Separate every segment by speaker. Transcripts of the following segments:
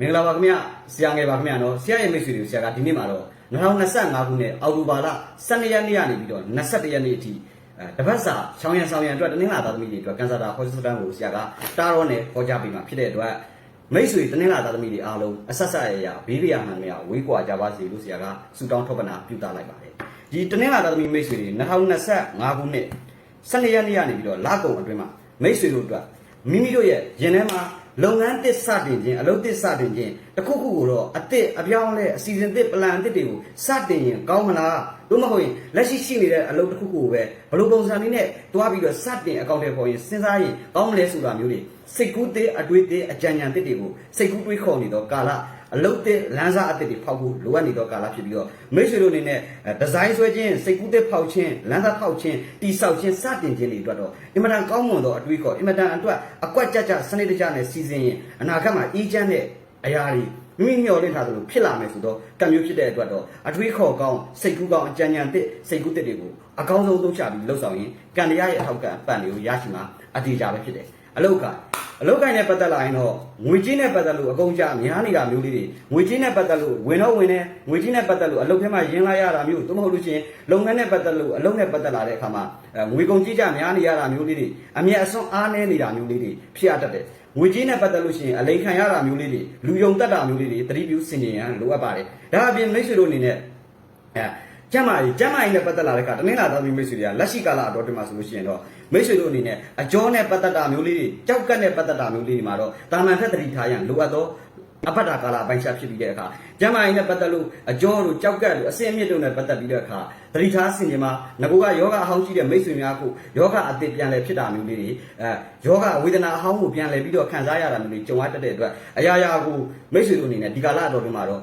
Speaker 1: မင်္ဂလာပါခင်ဗျဆရာငယ်ပါခင်ဗျနော်ဆရာရဲ့မိတ်ဆွေတွေကိုဆရာကဒီနေ့မှာတော့2025ခုနှစ်အောက်တိုဘာလ12ရက်နေ့ကနေပြီးတော့21ရက်နေ့အထိအဲတပတ်စာချောင်းရံဆောင်ရံအတွက်တနင်္လာသားသမီးတွေအတွက်ကန်ဆာတာဟော့စပန်ကိုဆရာကတာရောနဲ့ဟောကြားပေးမှာဖြစ်တဲ့အတွက်မိတ်ဆွေတနင်္လာသားသမီးတွေအားလုံးအဆက်ဆက်ရရဘေးပြရမှန်များဝေးကွာကြပါစေလို့ဆရာကဆုတောင်းထောက်ပနာပြုတာလိုက်ပါတယ်ဒီတနင်္လာသားသမီးမိတ်ဆွေတွေ2025ခုနှစ်12ရက်နေ့ကနေပြီးတော့လကုံအတွင်းမှာမိတ်ဆွေတို့အတွက်မိမိတို့ရဲ့ရင်ထဲမှာ လုပ်ငန်းတစ်စတင်ခြင်းအလုပ်တစ်စတင်ခြင်းတစ်ခုခုကိုတော့အတစ်အပြောင်းအလဲအစီအစဉ်တစ်ပလန်တစ်တွေကိုစတင်ရင်ကောင်းမလားသို့မဟုတ်ရင်လက်ရှိရှိနေတဲ့အလုပ်တစ်ခုခုကိုပဲဘယ်လိုပုံစံလေးနဲ့တွားပြီးတော့စတင်အကောင့်တွေပေါ်ရင်စဉ်းစားရင်ကောင်းမလဲဆိုတာမျိုးတွေစိတ်ကူးတဲ့အတွေးတစ်အကြံဉာဏ်တစ်တွေကိုစိတ်ကူးတွေးခေါ်နေတော့ကာလ အလုတ်တဲ့လမ်းစာအသစ်တွေဖောက်ဖို့လိုအပ်နေတော့ကာလဖြစ်ပြီးတော့မိတ်ဆွေတို့အနေနဲ့ဒီဇိုင်းဆွဲခြင်းစိတ်ကူးတဲ့ဖောက်ခြင်းလမ်းစာဖောက်ခြင်းတိဆောက်ခြင်းစတင်ခြင်းတွေအတွက်တော့အင်မတန်ကောင်းမွန်သောအတွေးခေါ်အင်မတန်အတွက်အကွက်ကြကြစနစ်တကျနဲ့စီစဉ်ရင်အနာဂတ်မှာအေးချမ်းတဲ့အရာတွေမိမိမျှော်လင့်ထားသလိုဖြစ်လာမယ်ဆိုတော့ကံမျိုးဖြစ်တဲ့အတွက်တော့အတွေးခေါ်ကောင်းစိတ်ကူးကောင်းအကြံဉာဏ်သစ်စိတ်ကူးသစ်တွေကိုအကောင်းဆုံးသုံးချပြီးလှုပ်ဆောင်ရင်ကံတရားရဲ့အထောက်ကံပံ့တွေကိုရရှိမှာအတေးကြပဲဖြစ်တယ်အလောက အလောက်ကိုင်းနဲ့ပတ်သက်လာရင်တော့ငွေကြီးနဲ့ပတ်သက်လို့အကုန်ကြများနေတာမျိုးလေးတွေငွေကြီးနဲ့ပတ်သက်လို့ဝင်တော့ဝင်နေငွေကြီးနဲ့ပတ်သက်လို့အလုပ်ထဲမှာရင်းလာရတာမျိုးသို့မဟုတ်လို့ရှိရင်လုပ်ငန်းနဲ့ပတ်သက်လို့အလုပ်နဲ့ပတ်သက်လာတဲ့အခါမှာငွေကုန်ကြီးကြများနေရတာမျိုးလေးတွေအမြဲအစွန်းအားနည်းနေတာမျိုးလေးတွေဖြစ်ရတတ်တယ်ငွေကြီးနဲ့ပတ်သက်လို့ရှိရင်အလိန်ခံရတာမျိုးလေးတွေလူယုံတက်တာမျိုးလေးတွေသတိပြုစင်ကြင်ရန်လိုအပ်ပါတယ်ဒါအပြင်မိတ်ဆွေတို့အနေနဲ့အဲ ကျမ်းမာရေးကျမ်းမာရေးနဲ့ပတ်သက်လာတဲ့အခါတနင်္လာသားသမီးမိတ်ဆွေတွေကလက်ရှိကာလအတော်တင်မှာဆိုလို့ရှိရင်တော့မိတ်ဆွေတို့အနေနဲ့အကျော်နဲ့ပတ်သက်တာမျိုးလေးတွေကြောက်ကတ်နဲ့ပတ်သက်တာမျိုးလေးတွေမှာတော့တာမန်ထက်သတိထားရန်လိုအပ်သောအဖတ်တာကာလအပိုင်းခြားဖြစ်ပြီးတဲ့အခါကျမ်းမာရေးနဲ့ပတ်သက်လို့အကျော်တို့ကြောက်ကတ်တို့အစင်းအမြင့်တို့နဲ့ပတ်သက်ပြီးတဲ့အခါသတိထားစင်ကြမှာငကိုကယောဂအဟောင်းကြီးတဲ့မိတ်ဆွေများကိုယောဂအသစ်ပြန်လဲဖြစ်တာမျိုးလေးတွေအဲယောဂဝေဒနာအဟောင်းကိုပြန်လဲပြီးတော့ခံစားရတာမျိုးတွေကြုံရတတ်တဲ့အတွက်အရာရာကိုမိတ်ဆွေတို့အနေနဲ့ဒီကာလအတော်တွင်မှာတော့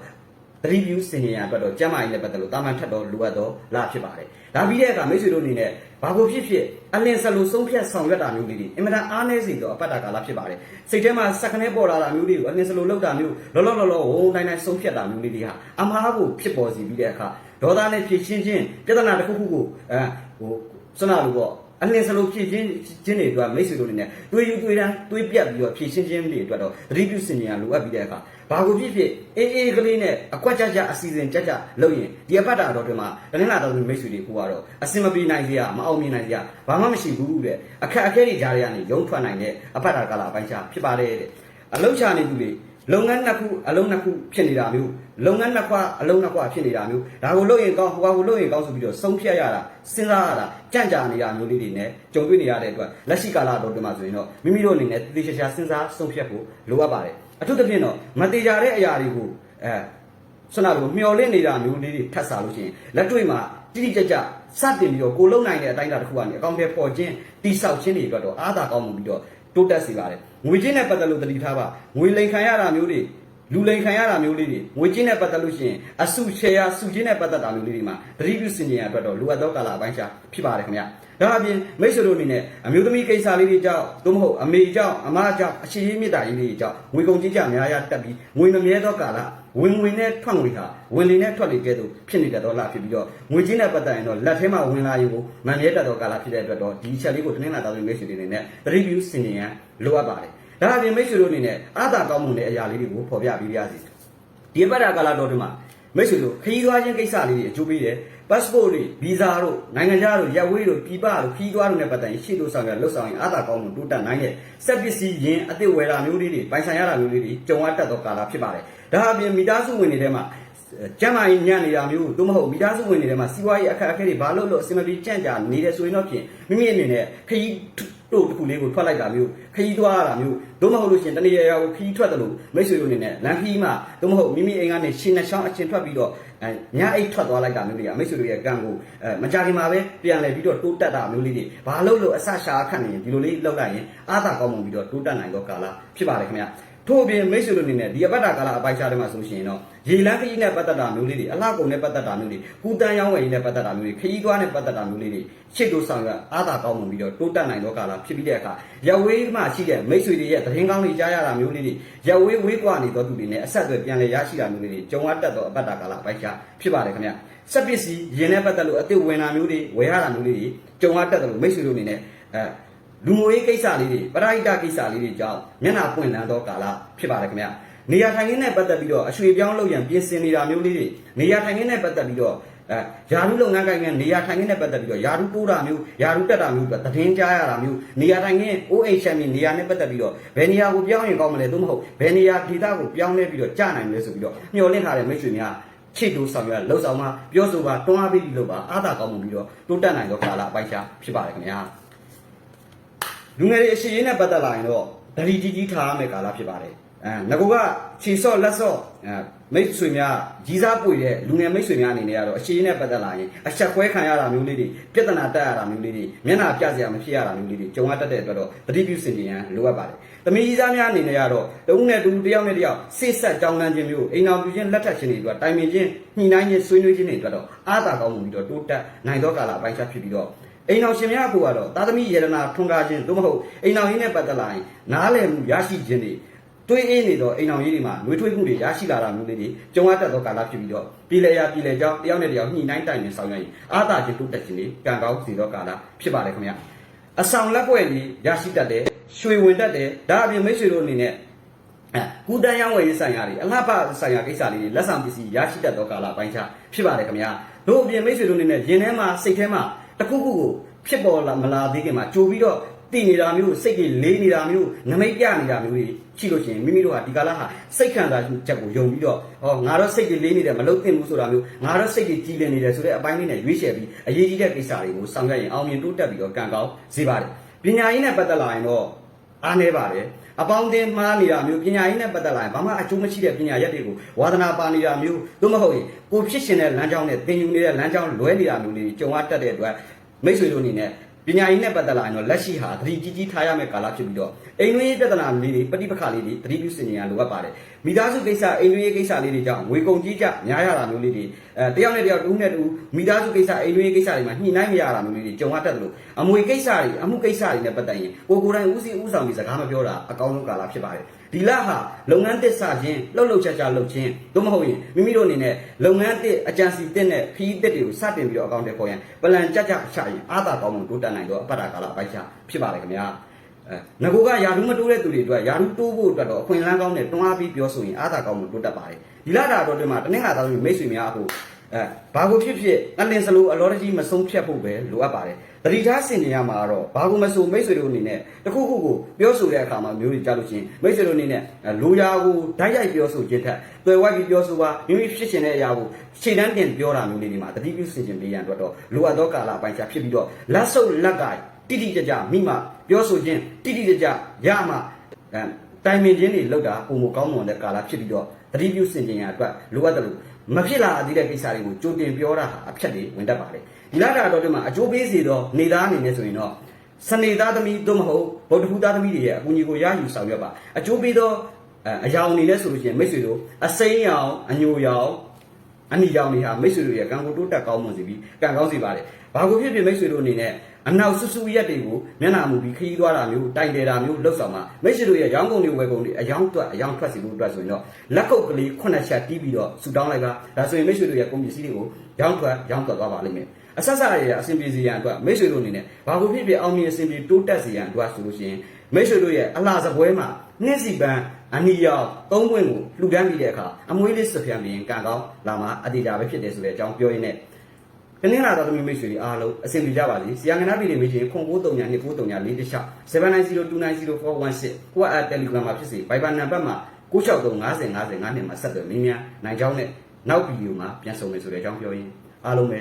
Speaker 1: သတိပြုစင်ကြရအတွက်တော့ကျမ်းမာရေးနဲ့ပတ်သက်လို့တာမန်ထက်တော့လိုအပ်တော့လာဖြစ်ပါတယ်။ဒါပြီးတဲ့အခါမိတ်ဆွေတို့အနေနဲ့ဘာကိုဖြစ်ဖြစ်အလင်းစလိုဆုံးဖြတ်ဆောင်ရွက်တာမျိုးလေးတွေအင်မတန်အားနည်းစေတော့အပတ်တာကာလဖြစ်ပါတယ်။စိတ်ထဲမှာစက္ကနဲပေါ်လာတာမျိုးတွေကိုအလင်းစလိုလောက်တာမျိုးလောလောလောလောဝုန်းတိုင်းတိုင်းဆုံးဖြတ်တာမျိုးလေးတွေဟာအမားကိုဖြစ်ပေါ်စီပြီးတဲ့အခါဒေါသနဲ့ဖြည့်ရှင်းခြင်းပြဿနာတစ်ခုခုကိုအဲဟိုစွနာလို့ပေါ့ အလင်းစလုံးဖြည့်ချင်းချင်းတွေအတွက်မိတ်ဆွေတို့အနေနဲ့တွေးယူတွေးတန်းတွေးပြတ်ပြီးတော့ဖြည့်ရှင်းခြင်းတွေအတွက်တော့သတိပြုစင်ညာလိုအပ်ပြီးတဲ့အခါဘာကိုဖြစ်ဖြစ်အေးအေးကလေးနဲ့အကွက်ကြကြအစီအစဉ်ကြကြလုပ်ရင်ဒီအပတ်တာတော်တွေမှာတနင်္လာတော်မိတ်ဆွေတွေကတော့အစင်မပြေနိုင်စရာမအောင်မြင်နိုင်စရာဘာမှမရှိဘူးတဲ့အခက်အခဲတွေကြားရကနေရုံးထွက်နိုင်တဲ့အပတ်တာကာလအပိုင်းခြားဖြစ်ပါတယ်တဲ့အလုံးချနေသူတွေ လုပ်ငန်းနှစ်ခုအလုံးနှစ်ခုဖြစ်နေတာမျိုးလုပ်ငန်းနှစ်ခွအလုံးနှစ်ခွဖြစ်နေတာမျိုးဒါကိုလုပ်ရင်ကောင်းဟိုကကိုလုပ်ရင်ကောင်းဆိုပြီးတော့ဆုံးဖြတ်ရတာစဉ်းစားရတာကြံ့ကြာနေတာမျိုးလေးတွေနဲ့ကြုံတွေ့နေရတဲ့အတွက်လက်ရှိကာလတော်တွေမှာဆိုရင်တော့မိမိတို့အနေနဲ့တည်တည်ချာချာစဉ်းစားဆုံးဖြတ်ဖို့လိုအပ်ပါတယ်အထူးသဖြင့်တော့မတေကြတဲ့အရာတွေကိုအဲဆွမ်းနာလိုမျောလင့်နေတာမျိုးလေးတွေထပ်စားလို့ရှိရင်လက်တွေ့မှာတိတိကျကျစတင်ပြီးတော့ကိုလုံနိုင်တဲ့အတိုင်းအတာတစ်ခုကနေအကောင့်တွေပေါ်ခြင်းတိဆောက်ခြင်းတွေအတွက်တော့အားသာကောင်းမှုပြီးတော့ တိုးတက်စေပါတယ်ငွေချင်းနဲ့ပတ်သက်လို့တတိထားပါငွေလိန်ခံရတာမျိုးတွေလူလိန်ခံရတာမျိုးလေးတွေငွေချင်းနဲ့ပတ်သက်လို့ရှိရင်အစုရှယ်ယာစုချင်းနဲ့ပတ်သက်တာမျိုးလေးတွေမှာသတိပြုစင်ကြင်ရအတွက်တော့လိုအပ်သောကာလအပိုင်းခြားဖြစ်ပါတယ်ခင်ဗျာ ဒါအပြင်မိတ်ဆွေတို့အနေနဲ့အမျိုးသမီးကိစ္စလေးတွေကြောင့်သို့မဟုတ်အမေကြောင့်အမကြောင့်အရှိရေးမြစ်တာကြီးတွေကြောင့်ငွေကုန်ကြီးကြများရတက်ပြီးငွေမမြဲသောကာလဝင်ငွေနဲ့ထွက်ငွေဟာဝင်လေနဲ့ထွက်လေကဲ့သို့ဖြစ်နေတဲ့တော့လာဖြစ်ပြီးတော့ငွေချင်းနဲ့ပတ်သက်ရင်တော့လက်ထဲမှာဝင်လာရင်ကိုမမြဲတတ်သောကာလဖြစ်တဲ့အတွက်တော့ဒီချက်လေးကိုတင်းလာတော်မိတ်ဆွေတွေအနေနဲ့သတိပြုစင်ကြင်ရလိုအပ်ပါတယ်ဒါအပြင်မိတ်ဆွေတို့အနေနဲ့အာသာကောင်းမှုနဲ့အရာလေးတွေကိုဖော်ပြပေးပါရစေဒီပတ်တာကာလတော်တွေမှာ မိတ်ဆွေတို့ခရီးသွားခြင်းကိစ္စလေးတွေအကျိုးပေးတယ် passport တွေ visa တို့နိုင်ငံခြားတို့ရပ်ဝေးတို့ပြည်ပတို့ခီးသွားတို့နဲ့ပတ်သက်ရင်ရှေ့တို့ဆောင်ရလှုပ်ဆောင်ရင်အာသာကောင်းမှုတိုးတက်နိုင်တဲ့စက်ပစ္စည်းယင်အသစ်ဝယ်တာမျိုးလေးတွေပိုင်ဆိုင်ရတာမျိုးလေးတွေကြုံရတတ်သောကာလဖြစ်ပါတယ်ဒါအပြင်မိသားစုဝင်တွေထဲမှာကျမ်းမာရေးညံ့နေတာမျိုးသို့မဟုတ်မိသားစုဝင်တွေထဲမှာစီးပွားရေးအခက်အခဲတွေဘာလို့လို့အစင်မပြေကြံ့ကြာနေတယ်ဆိုရင်တော့ဖြင့်မိမိအနေနဲ့ခရီး တို့တစ်ခုလေးကိုထွက်လိုက်တာမျိုးခရီးသွားရတာမျိုးသို့မဟုတ်လို့ရှိရင်တနေ့ရာကိုခရီးထွက်တယ်လို့မိတ်ဆွေတို့အနေနဲ့လမ်းခရီးမှာသို့မဟုတ်မိမိအိမ်ကနေရှင်နှချောင်းအချင်းထွက်ပြီးတော့အဲညအိတ်ထွက်သွားလိုက်တာမျိုးတွေကမိတ်ဆွေတို့ရဲ့ကံကိုအဲမကြခင်မှာပဲပြန်လဲပြီးတော့တိုးတက်တာမျိုးလေးတွေဘာလို့လို့အဆရှာခတ်နေရင်ဒီလိုလေးလောက်လိုက်ရင်အာသာကောင်းမှုပြီးတော့တိုးတက်နိုင်တော့ကာလဖြစ်ပါတယ်ခင်ဗျာ ထို့အပြင်မိတ်ဆွေတို့အနေနဲ့ဒီအပတ်တာကာလအပိုက်ခြားတွေမှာဆိုရှင်တော့ရေလန်းခရီးနဲ့ပတ်သက်တာမျိုးလေးတွေအလှကုန်နဲ့ပတ်သက်တာမျိုးတွေကုတန်ရောင်းဝယ်ရေးနဲ့ပတ်သက်တာမျိုးတွေခရီးသွားနဲ့ပတ်သက်တာမျိုးလေးတွေရှစ်တို့ဆောင်ရအားသာကောင်းမှုပြီးတော့တိုးတက်နိုင်တော့ကာလဖြစ်ပြီးတဲ့အခါရဝေးမှရှိတဲ့မိတ်ဆွေတွေရဲ့သတင်းကောင်းတွေကြားရတာမျိုးလေးတွေရဝေးဝေးကွာနေတော့သူတွေနဲ့အဆက်အသွယ်ပြန်လည်ရရှိတာမျိုးလေးတွေကြုံရတတ်တော့အပတ်တာကာလအပိုက်ခြားဖြစ်ပါတယ်ခင်ဗျစက်ပစ္စည်းရင်နဲ့ပတ်သက်လို့အစ်စ်ဝင်တာမျိုးတွေဝယ်ရတာမျိုးလေးတွေကြုံရတတ်တယ်လို့မိတ်ဆွေတို့အနေနဲ့အဲ လူငွေကိစ္စလေးတွေပရိဒကိစ္စလေးတွေကြောင့်မျက်နှာပွင့်လန်းသောကာလဖြစ်ပါတယ်ခင်ဗျနေရာထိုင်ခင်းနဲ့ပတ်သက်ပြီးတော့အရွှေပြောင်းလုပ်ရန်ပြင်ဆင်နေတာမျိုးလေးတွေနေရာထိုင်ခင်းနဲ့ပတ်သက်ပြီးတော့အဲယာရုလုပ်ငန်းကိုင်ကနေရာထိုင်ခင်းနဲ့ပတ်သက်ပြီးတော့ယာရုတိုးတာမျိုးယာရုတက်တာမျိုးအတွက်သတင်းကြားရတာမျိုးနေရာထိုင်ခင်း OHM နေရာနဲ့ပတ်သက်ပြီးတော့ဘယ်နေရာကိုပြောင်းရင်ကောင်းမလဲသို့မဟုတ်ဘယ်နေရာဒေသကိုပြောင်းလဲပြီးတော့ကြာနိုင်မလဲဆိုပြီးတော့မျှော်လင့်ထားတဲ့မိတ်ဆွေများချစ်တူဆောင်ရွက်လှုပ်ဆောင်မှာပြောဆိုပါတွန်းအားပေးပြီးလို့ပါအားသာကောင်းမှုပြီးတော့တိုးတက်နိုင်သောကာလအပိုင်ချဖြစ်ပါတယ်ခင်ဗျာ လူငယ်တွေအရှိရေးနဲ့ပတ်သက်လာရင်တော့ဒလီကြီးကြီးထားရမယ့်ကာလဖြစ်ပါတယ်အဲငကူကခြေစော့လက်စော့အဲမိတ်ဆွေများကြီးစားပွေတဲ့လူငယ်မိတ်ဆွေများအနေနဲ့ကတော့အရှိရေးနဲ့ပတ်သက်လာရင်အချက်ခွဲခံရတာမျိုးလေးတွေပြဿနာတက်ရတာမျိုးလေးတွေမျက်နှာပြစရာမဖြစ်ရတာမျိုးလေးတွေကြုံရတတ်တဲ့အတွက်တော့တတိပြုစင်ကြရန်လိုအပ်ပါတယ်။သမီးကြီးစားများအနေနဲ့ကတော့တဦးနဲ့တူတယောက်နဲ့တယောက်စိတ်ဆက်ကြောင်းလန်းခြင်းမျိုးအိမ်အောင်ပြခြင်းလက်ထပ်ခြင်းတွေအတွက်တိုင်ပင်ခြင်းညှိနှိုင်းခြင်းဆွေးနွေးခြင်းတွေအတွက်တော့အားသာကောင်းမှုပြီးတော့တိုးတက်နိုင်သောကာလအပိုင်းခြားဖြစ်ပြီးတော့ အိမ်အောင်ရှင်များအဖို့ကတော့သာသမီယေရနာထွန်းကားခြင်းသို့မဟုတ်အိမ်အောင်ရင်းနဲ့ပတ်သက်လာရင်နားလည်မှုရရှိခြင်းတွေတွေးအေးနေတော့အိမ်အောင်ရေးတွေမှာနှွေးထွေးမှုတွေရရှိလာတာမျိုးလေးတွေကြုံရတတ်သောကာလဖြစ်ပြီးတော့ပြည်လေရာပြည်လေကြောင်းတယောက်နဲ့တယောက်ညှိနှိုင်းတိုင်ပင်ဆောင်ရွက်ရင်အားသာခြင်းတိုးတက်ခြင်းတွေကံကောင်းစီသောကာလဖြစ်ပါတယ်ခင်ဗျအဆောင်လက်ပွဲကြီးရရှိတတ်တယ်ရွှေဝင်တတ်တယ်ဒါအပြင်မိတ်ဆွေတို့အနေနဲ့အဲကုတန်ရောင်းဝယ်ရေးဆိုင်ရာတွေအငှပ်ပဆိုင်ရာကိစ္စလေးတွေလက်ဆောင်ပစ္စည်းရရှိတတ်သောကာလပိုင်းခြားဖြစ်ပါတယ်ခင်ဗျတို့အပြင်မိတ်ဆွေတို့အနေနဲ့ရင်ထဲမှာစိတ်ထဲမှာ တစ်ခုခုကိုဖြစ်ပေါ်လာမလာသေးခင်မှာကြိုပြီးတော့တည်နေတာမျိုးစိတ်ကြီးလေးနေတာမျိုးနမိတ်ပြနေတာမျိုးတွေရှိလို့ရှိရင်မိမိတို့ဟာဒီကာလဟာစိတ်ခံစားချက်ကိုယုံပြီးတော့ဟောငါတော့စိတ်ကြီးလေးနေတယ်မလုပ်သင့်ဘူးဆိုတာမျိုးငါတော့စိတ်ကြီးကြီးလည်နေတယ်ဆိုတဲ့အပိုင်းလေးနဲ့ရွေးချယ်ပြီးအရေးကြီးတဲ့ကိစ္စတွေကိုဆောင်ရွက်ရင်အောင်မြင်တိုးတက်ပြီးတော့ကံကောင်းစေပါတယ်ပညာရေးနဲ့ပတ်သက်လာရင်တော့ အားနည်းပါတယ်အပေါင်းအသင်းမှားနေတာမျိုးပညာရေးနဲ့ပတ်သက်လာရင်ဘာမှအကျိုးမရှိတဲ့ပညာရက်တွေကိုဝါသနာပါနေတာမျိုးသို့မဟုတ်ရင်ကိုဖြစ်ရှင်တဲ့လမ်းကြောင်းနဲ့သင်ယူနေတဲ့လမ်းကြောင်းလွဲနေတာမျိုးတွေကြုံရတတ်တဲ့အတွက်မိတ်ဆွေတို့အနေနဲ့ ပညာရေးနဲ့ပတ်သက်လာရင်တော့လက်ရှိဟာသတိကြီးကြီးထားရမယ့်ကာလဖြစ်ပြီးတော့အိမ်တွင်းရေးပြဿနာလေးတွေပဋိပက္ခလေးတွေသတိပြုစင်ကြရလိုအပ်ပါတယ်မိသားစုကိစ္စအိမ်တွင်းရေးကိစ္စလေးတွေကြောင့်ငွေကုန်ကြီးကြများရတာမျိုးလေးတွေအဲတယောက်နဲ့တယောက်တူးနဲ့တူမိသားစုကိစ္စအိမ်တွင်းရေးကိစ္စတွေမှာညှိနှိုင်းမရတာမျိုးလေးတွေကြုံရတတ်တယ်လို့အမွေကိစ္စတွေအမှုကိစ္စတွေနဲ့ပတ်သက်ရင်ကိုကိုယ်တိုင်ဦးစီးဦးဆောင်ပြီးစကားမပြောတာအကောင်းဆုံးကာလဖြစ်ပါတယ် ဒီလဟာလုပ်ငန်းတစ်စခြင်းလှုပ်လှုပ်ရှားရှားလုပ်ခြင်းသို့မဟုတ်ရင်မိမိတို့အနေနဲ့လုပ်ငန်းတစ်အကြံစီတစ်နဲ့ခီးတစ်တွေကိုစတင်ပြီးတော့အကောင့်တွေပေါ်ရင်ပလန်ကြကြချရင်အားသာကောင်းမှုတိုးတက်နိုင်တော့အပ္ပဒါကာလအပိုက်ချဖြစ်ပါတယ်ခင်ဗျာအဲငကိုကယာရုမတိုးတဲ့သူတွေအတွက်ယာရုတိုးဖို့အတွက်တော့အခွင့်အလမ်းကောင်းနဲ့တွန်းအားပြီးပြောဆိုရင်အားသာကောင်းမှုတိုးတက်ပါတယ်ဒီလတာတော့ဒီမှာတနင်္လာသားသမီးမိတ်ဆွေများအခု အဲဘာကိုဖြစ်ဖြစ်အလင်းစလိုအလောတကြီးမဆုံးဖြတ်ဖို့ပဲလိုအပ်ပါတယ်တတိထားစင်နေရမှာတော့ဘာကိုမဆိုမိတ်ဆွေတို့အနေနဲ့တခုခုကိုပြောဆိုတဲ့အခါမှာမျိုးတွေကြားလို့ချင်းမိတ်ဆွေတို့အနေနဲ့လိုရာကိုဓာတ်ရိုက်ပြောဆိုခြင်းထက်တွေ့ဝိုက်ပြီးပြောဆိုပါမိမိဖြစ်ရှင်တဲ့အရာကိုခြေတန်းတင်ပြောတာမျိုးလေးတွေမှာတတိပြုစင်ခြင်းပေးရန်အတွက်တော့လိုအပ်သောကာလအပိုင်းခြားဖြစ်ပြီးတော့လက်ဆုပ်လက်ကတိတိကျကျမိမှပြောဆိုခြင်းတိတိကျကျရမှအဲ တိုင်ပင်ခြင်းတွေလောက်တာပုံမကောင်းမွန်တဲ့ကာလဖြစ်ပြီးတော့တတိပြုစင်ခြင်းရအတွက်လိုအပ်တယ်လို့မဖြစ်လာသေးတဲ့ကိစ္စတွေကိုကြိုတင်ပြောတာဟာအဖြတ်တွေဝင်တတ်ပါလေဒီလာတာတော့ဒီမှာအကျိုးပေးစီတော့နေသားအနေနဲ့ဆိုရင်တော့စနေသားသမီးသို့မဟုတ်ဗုဒ္ဓဖူးသားသမီးတွေရဲ့အကူအညီကိုရယူဆောင်ရွက်ပါအကျိုးပေးတော့အယောင်အနေနဲ့ဆိုလို့ရှိရင်မိတ်ဆွေတို့အစိမ်းရောင်အညိုရောင် အနီရောင်တွေဟာမိတ်ဆွေတို့ရဲ့ကံကိုတိုးတက်ကောင်းမွန်စေပြီးကံကောင်းစေပါတယ်ဘာကိုဖြစ်ဖြစ်မိတ်ဆွေတို့အနေနဲ့အနောက်ဆူဆူရက်တွေကိုမျက်နှာမူပြီးခရီးသွားတာမျိုးတိုင်တယ်တာမျိုးလှုပ်ဆောင်မှာမိတ်ဆွေတို့ရဲ့ရောင်းကုန်တွေဝယ်ကုန်တွေအယောင်တွက်အယောင်ထွက်စီဖို့အတွက်ဆိုရင်တော့လက်ကုပ်ကလေးခုနှစ်ချက်တီးပြီးတော့ဆူတောင်းလိုက်ပါဒါဆိုရင်မိတ်ဆွေတို့ရဲ့ကုန်ပစ္စည်းတွေကိုရောင်းထွက်ရောင်းထွက်သွားပါလိမ့်မယ်အဆက်ဆက်ရရအဆင်ပြေစေရန်အတွက်မိတ်ဆွေတို့အနေနဲ့ဘာကိုဖြစ်ဖြစ်အောင်မြင်အဆင်ပြေတိုးတက်စေရန်အတွက်ဆိုလို့ရှိရင် မိတ်ဆွေတို့ရဲ့အလားစပွဲမှာနှစ်စီပန်းအနီရောင်သုံးပွင့်ကိုလှူဒန်းပြီးတဲ့အခါအမွေးလေးစဖျံမြင်ကံကောင်းလာမှာအတေတာပဲဖြစ်တယ်ဆိုတဲ့အကြောင်းပြောရင်းနဲ့ခင်းလာတော်သမီးမိတ်ဆွေတွေအားလုံးအဆင်ပြေကြပါစေ။ဆီယံကနာပြည်တွေမိတ်ဆွေခွန်93ည2939 416 79029416ကိုအတယ်လီဂရမ်မှာဖြစ်စေ Viber နံပါတ်မှာ963 50 50 9နဲ့မှာဆက်သွယ်မင်းများနိုင်ကြောင်းနဲ့နောက်ဗီဒီယိုမှာပြန်ဆုံမယ်ဆိုတဲ့အကြောင်းပြောရင်းအားလုံးပဲ